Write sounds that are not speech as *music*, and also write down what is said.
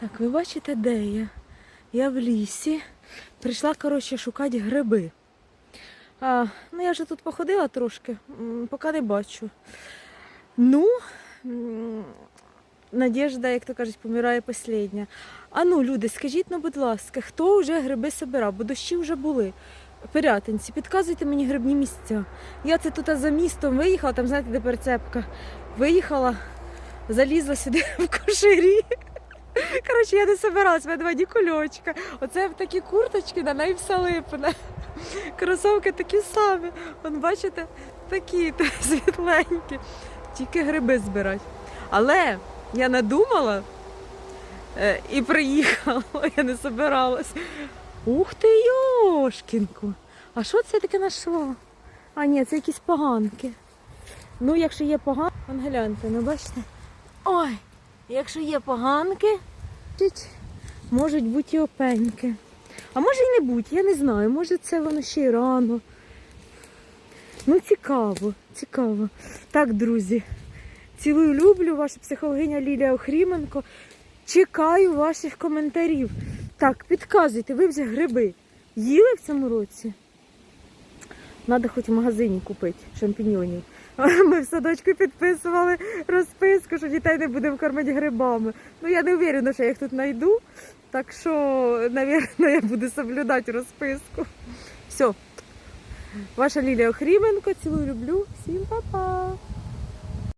Так, ви бачите, де я? Я в лісі. Прийшла, коротше, шукати гриби. А, ну, я вже тут походила трошки, поки не бачу. Ну, надіжда, як то кажуть, помирає последня. А ну, люди, скажіть, ну, будь ласка, хто вже гриби собирав? Бо дощі вже були. Пирятинці, підказуйте мені грибні місця. Я це тут за містом виїхала, там, знаєте, де перцепка. Виїхала, залізла сюди *laughs* в кошарі. Коротше, я не собиралась, в мене два кульочка. Оце такі курточки, на неї все липне. Кросовки такі самі. Вон, бачите, такі *laughs* світленькі. Тільки гриби збирати. Але я надумала е, і приїхала, *laughs* я не собиралась. Ух ти, Йошкінку! А що це таке знайшло? А ні, це якісь поганки. Ну, якщо є поганки, вон гляньте, ну бачите. Ой, якщо є поганки, можуть бути і опеньки. А може і не бути, я не знаю. Може це воно ще й рано. Ну, цікаво, цікаво. Так, друзі, цілую люблю, ваша психологиня Лілія Охріменко. Чекаю ваших коментарів. Так, підказуйте, ви вже гриби їли в цьому році? Надо хоч в магазині купити шампіньонів. *laughs* Ми в садочку підписували розписку, що дітей не будемо кормити грибами. Ну я не впевнена, що я їх тут знайду. Так що, напевно, я буду соблюдати розписку. Все. Ваша Лілія Охріменко, цілую люблю. Всім па-па!